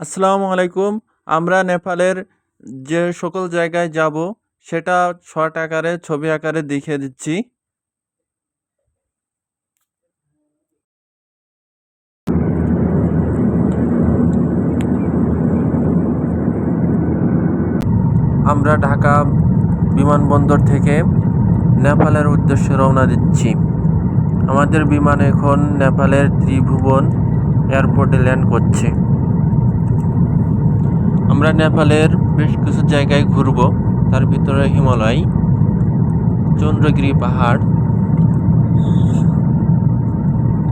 আসসালামু আলাইকুম। আমরা নেপালের যে সকল জায়গায় যাব, সেটা শর্ট আকারে, ছবি আকারে দেখিয়ে দিচ্ছি। আমরা ঢাকা বিমানবন্দর থেকে নেপালের উদ্দেশ্যে রওনা দিচ্ছি। আমাদের বিমান এখন নেপালের ত্রিভুবন এয়ারপোর্টে ল্যান্ড করছে। আমরা নেপালের বেশ কিছু জায়গায় ঘুরব। তার ভিতরে হিমালয় চন্দ্রগিরি পাহাড়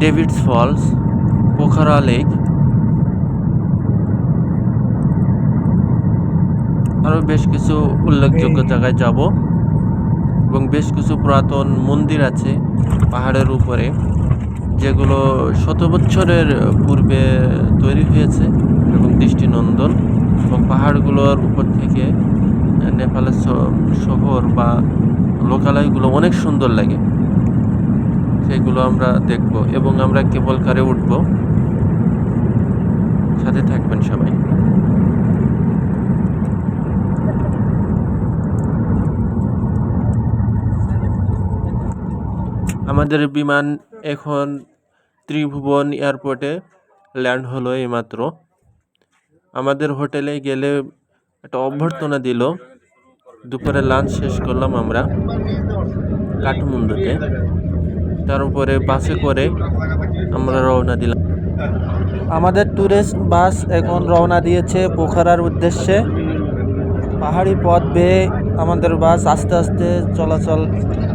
ডেভিডস ফলস পোখারা লেক আরও বেশ কিছু উল্লেখযোগ্য জায়গায় যাব এবং বেশ কিছু পুরাতন মন্দির আছে পাহাড়ের উপরে যেগুলো শত বছরের পূর্বে তৈরি হয়েছে এবং দৃষ্টিনন্দন। এবং পাহাড়গুলোর উপর থেকে নেপালের শহর বা লোকালয়গুলো অনেক সুন্দর লাগে। সেগুলো আমরা দেখব এবং আমরা কেবল কারে উঠব। সাথে থাকবেন সবাই। আমাদের বিমান এখন ত্রিভুবন এয়ারপোর্টে ল্যান্ড হলো এইমাত্র। আমাদের হোটেলে গেলে একটা অভ্যর্থনা দিল। দুপুরে লাঞ্চ শেষ করলাম আমরা কাঠমান্ডুতে। তার উপরে বাসে করে আমরা রওনা দিলাম। আমাদের ট্যুরিস্ট বাস এখন রওনা দিয়েছে পোখারার উদ্দেশ্যে। পাহাড়ি পথ বেয়ে আমাদের বাস আস্তে আস্তে চলাচল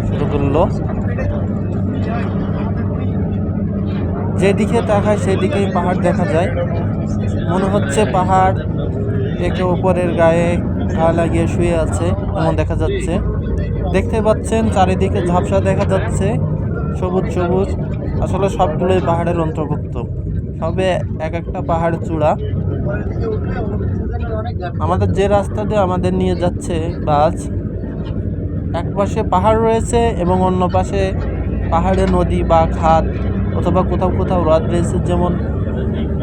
শুরু করল। যেদিকে তাকায় সেদিকেই পাহাড় দেখা যায়। মনে হচ্ছে পাহাড় একে ওপরের গায়ে ঘা লাগিয়ে শুয়ে আছে, এমন দেখা যাচ্ছে। দেখতে পাচ্ছেন চারিদিকে ঝাপসা দেখা যাচ্ছে, সবুজ সবুজ। আসলে সবগুলোই পাহাড়ের অন্তর্ভুক্ত। সবে এক একটা পাহাড় চূড়া। আমাদের যে রাস্তা দিয়ে আমাদের নিয়ে যাচ্ছে বাস এক পাশে পাহাড় রয়েছে এবং অন্য পাশে পাহাড়ে নদী বা খাদ অথবা কোথাও কোথাও হ্রদ রয়েছে যেমন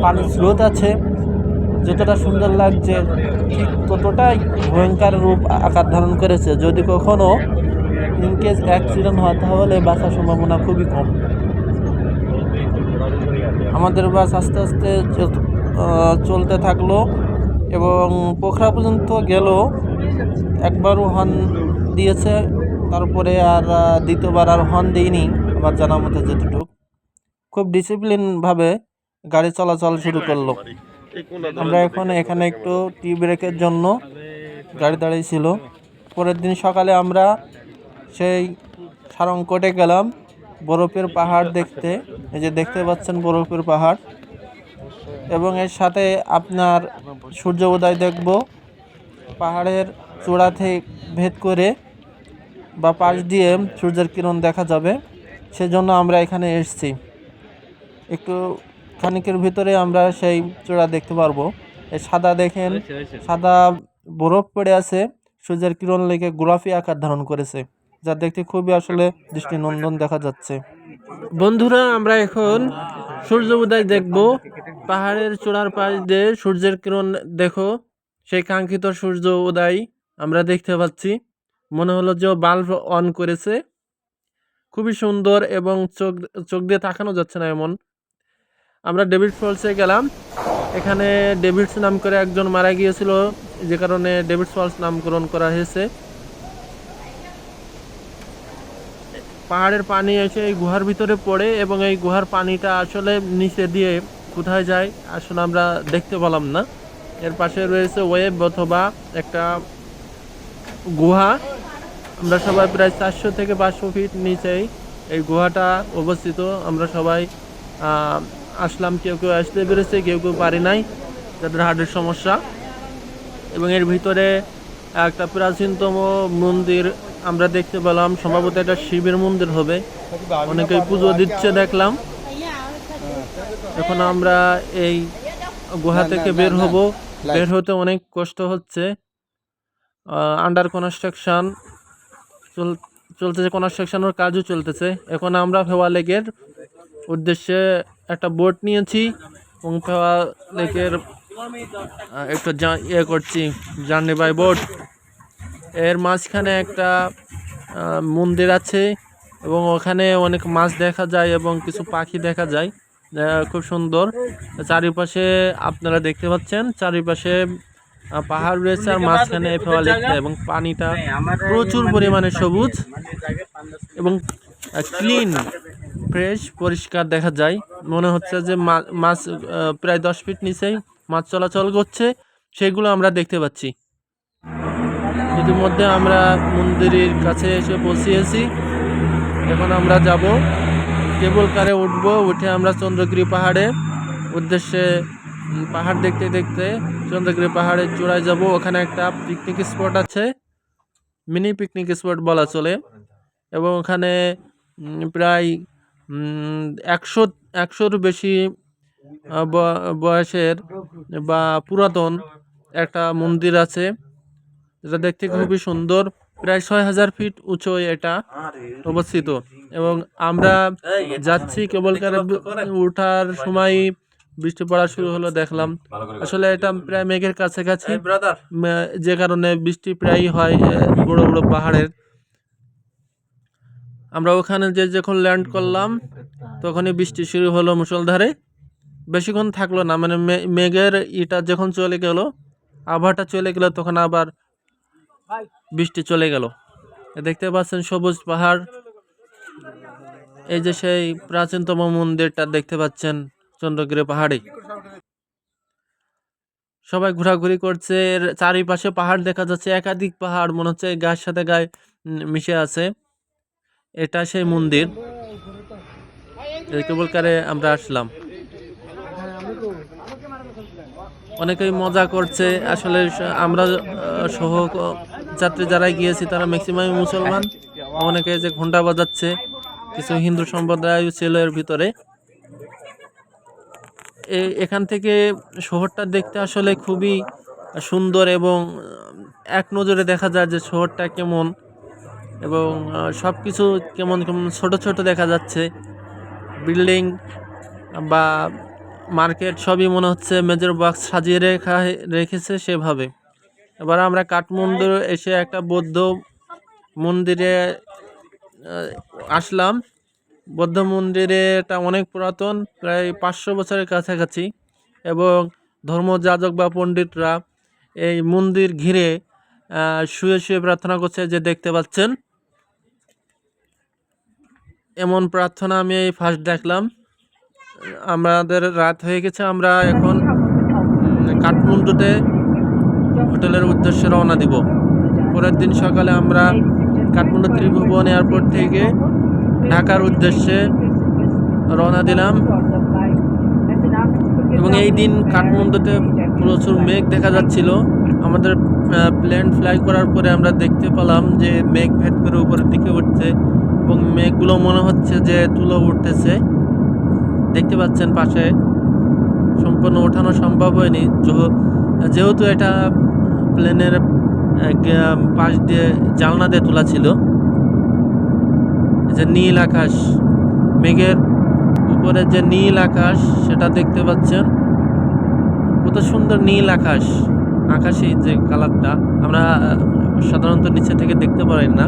পানির স্রোত আছে যতটা সুন্দর লাগছে, ঠিক ততটাই ভয়ঙ্কর রূপ আকার ধারণ করেছে। যদি কখনও ইনকেস অ্যাক্সিডেন্ট হয়, তাহলে বাঁচার সম্ভাবনা খুবই কম। আমাদের বাস আস্তে আস্তে চলতে থাকল এবং পোখরা পর্যন্ত গেল। একবারও হর্ন দিয়েছে, তারপরে আর দ্বিতীয়বার আর হর্ন দিইনি আমার জানা মতে যেটুকু খুব ডিসিপ্লিনভাবে গাড়ি চলাচল শুরু করল। আমরা এখন এখানে একটু টি ব্রেকের জন্য গাড়ি দাঁড়িয়েছিল। পরের দিন সকালে আমরা সেই সারংকটে গেলাম বরফের পাহাড় দেখতে। এই যে দেখতে পাচ্ছেন বরফের পাহাড়। এবং এর সাথে আপনার সূর্য উদয় দেখব। পাহাড়ের চূড়া থেকে ভেদ করে বা পাশ দিয়ে সূর্যের কিরণ দেখা যাবে। সেজন্য আমরা এখানে এসেছি। একটু খানিকের ভিতরে আমরা সেই চূড়া দেখতে পারব। এই সাদা দেখেন সাদা বরফ পড়ে আছে সূর্যের কিরণ লেগে গোলাপি আকার ধারণ করেছে যা দেখতে খুবই আসলে দৃষ্টিনন্দন দেখা যাচ্ছে। বন্ধুরা আমরা এখন সূর্য উদয় দেখব। পাহাড়ের চূড়ার পাশ দিয়ে সূর্যের কিরণ দেখো সেই কাঙ্ক্ষিত সূর্য উদয় আমরা দেখতে পাচ্ছি। মনে হলো যে বাল্ব অন করেছে। খুবই সুন্দর এবং চোখ চোখ দিয়ে তাকানো যাচ্ছে না এমন। আমরা ডেভিড ফলসে গেলাম। এখানে ডেভিডস নাম করে একজন মারা গিয়েছিল, যে কারণে ডেভিড ফলস নামকরণ করা হয়েছে। পাহাড়ের পানি এসে এই গুহার ভিতরে পড়ে এবং এই গুহার পানিটা আসলে নিচে দিয়ে কোথায় যায় আসলে আমরা দেখতে পেলাম না। এর পাশে রয়েছে ওয়েব অথবা একটা গুহা। আমরা সবাই প্রায় চারশো থেকে পাঁচশো ফিট নিচেই এই গুহাটা অবস্থিত। আমরা সবাই আসলাম, কেউ কেউ আসতে পেরেছে, কেউ কেউ পারি নাই, যাদের হার্টের সমস্যা। এবং এর ভিতরে একটা প্রাচীনতম মন্দির আমরা দেখতে পেলাম, সম্ভবত এটা শিবের মন্দির হবে। অনেকেই পুজো দিচ্ছে দেখলাম। এখন আমরা এই গুহা থেকে বের হব। বের হতে অনেক কষ্ট হচ্ছে। আন্ডার কনস্ট্রাকশন চল, চলতেছে কনস্ট্রাকশনের কাজও চলতেছে। এখন আমরা ফেওয়া লেকের উদ্দেশ্যে একটা বোট নিয়েছি এবং ফেওয়া লেকের একটা ইয়ে করছি জার্নি বাই বোট এর মাঝখানে একটা মন্দির আছে এবং ওখানে অনেক মাছ দেখা যায় এবং কিছু পাখি দেখা যায় খুব সুন্দর। চারিপাশে আপনারা দেখতে পাচ্ছেন চারিপাশে পাহাড় রয়েছে আর মাঝখানে ফেওয়া লেখা এবং পানিটা প্রচুর পরিমাণে সবুজ এবং ক্লিন ফ্রেশ পরিষ্কার দেখা যায়। মনে হচ্ছে যে মাছ প্রায় দশ ফিট নিচেই মাছ চলাচল করছে। সেগুলো আমরা দেখতে পাচ্ছি। ইতিমধ্যে আমরা মন্দিরের কাছে এসে পৌঁছিয়েছি। এখন আমরা যাব। কেবল কারে উঠবো। উঠে আমরা চন্দ্রগিরি পাহাড়ে। উদ্দেশ্যে পাহাড় দেখতে দেখতে চন্দ্রগিরি পাহাড়ের চূড়ায় যাব। ওখানে একটা পিকনিক স্পট আছে। মিনি পিকনিক স্পট বলা চলে। এবং ওখানে প্রায় একশো একশোর বেশি বয়সের বা পুরাতন একটা মন্দির আছে। যেটা দেখতে খুবই সুন্দর। প্রায় ছয় হাজার ফিট উঁচু এটা অবস্থিত। এবং আমরা যাচ্ছি কেবল উঠার সময় বৃষ্টি পড়া শুরু হলো দেখলাম। আসলে এটা প্রায় মেঘের কাছাকাছি যে কারণে বৃষ্টি প্রায় হয় বড় বড় পাহাড়ের। আমরা ওখানে যে যখন ল্যান্ড করলাম, তখনই বৃষ্টি শুরু হলো মুষলধারে। বেশিক্ষণ থাকল না মানে মেঘের ইটা যখন চলে গেল, আবহাওয়াটা চলে গেল, তখন আবার বৃষ্টি চলে গেল। দেখতে পাচ্ছেন সবুজ পাহাড়। এই যে সেই প্রাচীনতম মন্দিরটা দেখতে পাচ্ছেন চন্দ্রগিরি পাহাড়ে। সবাই ঘোরাঘুরি করছে, এর চারিপাশে পাহাড় দেখা যাচ্ছে, একাধিক পাহাড়, মনে হচ্ছে গায়ের সাথে গায়ে মিশে আছে। এটা সেই মন্দির। কেবল কারে আমরা আসলাম। অনেকেই মজা করছে। আসলে আমরা সহ যাত্রী যারা গিয়েছি, তারা ম্যাক্সিমাম মুসলমান। অনেকে যে ঘণ্টা বাজাচ্ছে, কিছু হিন্দু সম্প্রদায় ছিল এর ভিতরে। এখান থেকে শহরটা দেখতে আসলে খুবই সুন্দর এবং এক নজরে দেখা যায় যে শহরটা কেমন। এবং সব কিছু কেমন কেমন ছোট ছোট দেখা যাচ্ছে। বিল্ডিং বা মার্কেট সবই মনে হচ্ছে মেজর বক্স সাজিয়ে রেখা রেখেছে সেভাবে। এবার আমরা কাঠমান্ডু এসে একটা বৌদ্ধ মন্দিরে আসলাম। বৌদ্ধ মন্দিরে এটা অনেক পুরাতন প্রায় পাঁচশো বছরের কাছাকাছি এবং ধর্মযাজক বা পণ্ডিতরা এই মন্দির ঘিরে শুয়ে শুয়ে প্রার্থনা করছে যে দেখতে পাচ্ছেন। এমন প্রার্থনা আমি এই ফার্স্ট দেখলাম। আমাদের রাত হয়ে গেছে, আমরা এখন কাঠমান্ডুতে হোটেলের উদ্দেশ্যে রওনা দিব। পরের দিন সকালে আমরা কাঠমান্ডু ত্রিভুবন এয়ারপোর্ট থেকে ঢাকার উদ্দেশ্যে রওনা দিলাম। এবং এই দিন কাঠমান্ডুতে প্রচুর মেঘ দেখা যাচ্ছিল। আমাদের প্লেন ফ্লাই করার পরে আমরা দেখতে পেলাম যে মেঘ ভেদ করে উপরের দিকে উঠছে। এবং মেঘগুলো মনে হচ্ছে যে তুলো উঠতেছে। দেখতে পাচ্ছেন পাশে সম্পূর্ণ ওঠানো সম্ভব হয়নি। যেহেতু এটা প্লেনের পাশ দিয়ে জানলা দিয়ে তোলা ছিল। যে নীল আকাশ, মেঘের উপরে যে নীল আকাশ, সেটা দেখতে পাচ্ছেন। কত সুন্দর নীল আকাশ, আকাশে যে কালারটা, আমরা সাধারণত নিচে থেকে দেখতে পারি না।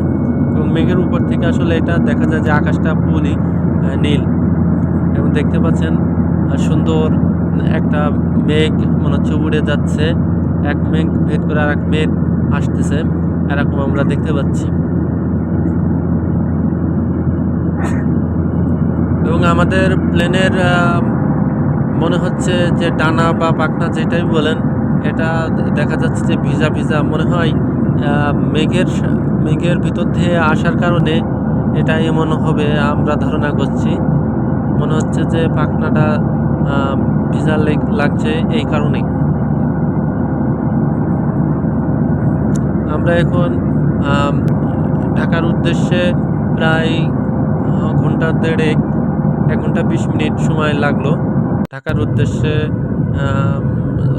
এবং মেঘের উপর থেকে আসলে এটা দেখা যায় যে আকাশটা পুরোই নীল। এবং দেখতে পাচ্ছেন সুন্দর একটা মেঘ মনে হচ্ছে উড়ে যাচ্ছে। এক মেঘ ভেদ করে আর এক মেঘ আসতেছে, এরকম আমরা দেখতে পাচ্ছি। এবং আমাদের প্লেনের মনে হচ্ছে যে ডানা বা পাখনা যেটাই বলেন, এটা দেখা যাচ্ছে যে ভিজা ভিজা। মনে হয় মেঘের মেঘের ভিতর দিয়ে আসার কারণে এটা এমন হবে, আমরা ধারণা করছি। মনে হচ্ছে যে পাখনাটা ভিজা লাগছে এই কারণেই। আমরা এখন ঢাকার উদ্দেশ্যে প্রায় ঘণ্টা দেড়েক, এক ঘণ্টা বিশ মিনিট সময় লাগল ঢাকার উদ্দেশ্যে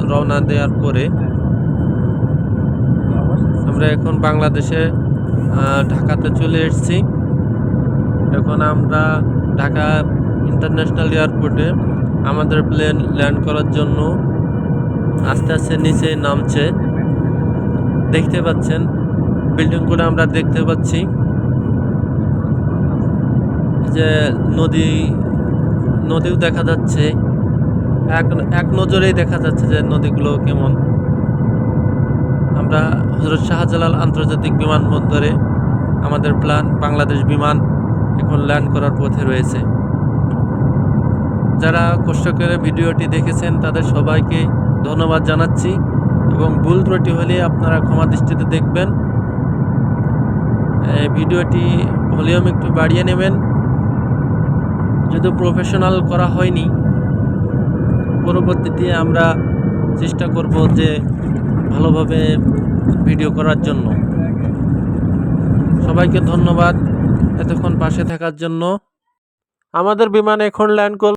রওনা দেওয়ার পরে। আমরা এখন বাংলাদেশে ঢাকাতে চলে এসেছি। এখন আমরা ঢাকা ইন্টারন্যাশনাল এয়ারপোর্টে আমাদের প্লেন ল্যান্ড করার জন্য আস্তে আস্তে নিচে নামছে। দেখতে পাচ্ছেন বিল্ডিংগুলো আমরা দেখতে পাচ্ছি। যে নদী, নদীও দেখা যাচ্ছে। এক এক নজরেই দেখা যাচ্ছে যে নদীগুলো কেমন। আমরা হজরত শাহজালাল আন্তর্জাতিক বিমানবন্দরে আমাদের প্ল্যান বাংলাদেশ বিমান এখন ল্যান্ড করার পথে রয়েছে। যারা কষ্ট করে ভিডিওটি দেখেছেন, তাদের সবাইকে ধন্যবাদ জানাচ্ছি এবং ভুল ত্রুটি হলে আপনারা ক্ষমা দৃষ্টিতে দেখবেন। ভিডিওটি ভলিউম একটু বাড়িয়ে নেবেন। যদিও প্রফেশনাল করা হয়নি, পরবর্তীতে আমরা চেষ্টা করব যে ভালোভাবে ভিডিও করার জন্য। সবাইকে ধন্যবাদ এতক্ষণ পাশে থাকার জন্য। আমাদের বিমান এখন ল্যান্ড করল।